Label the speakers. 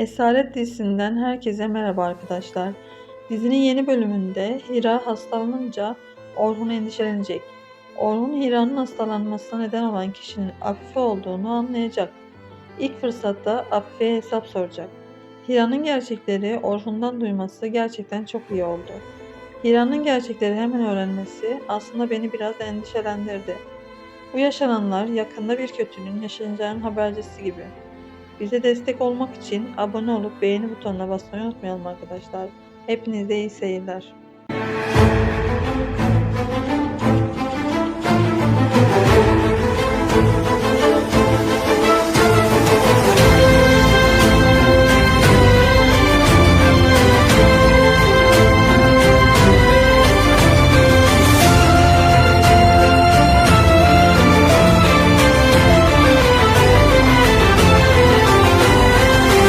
Speaker 1: Esaret dizisinden herkese merhaba arkadaşlar. Dizinin yeni bölümünde Hira hastalanınca Orhun endişelenecek. Orhun Hira'nın hastalanmasına neden olan kişinin Afife olduğunu anlayacak. İlk fırsatta Afife'ye hesap soracak. Hira'nın gerçekleri Orhun'dan duyması gerçekten çok iyi oldu. Hira'nın gerçekleri hemen öğrenmesi aslında beni biraz endişelendirdi. Bu yaşananlar yakında bir kötülüğün yaşanacağının habercisi gibi. Bize destek olmak için abone olup beğeni butonuna basmayı unutmayalım arkadaşlar. Hepinize iyi seyirler.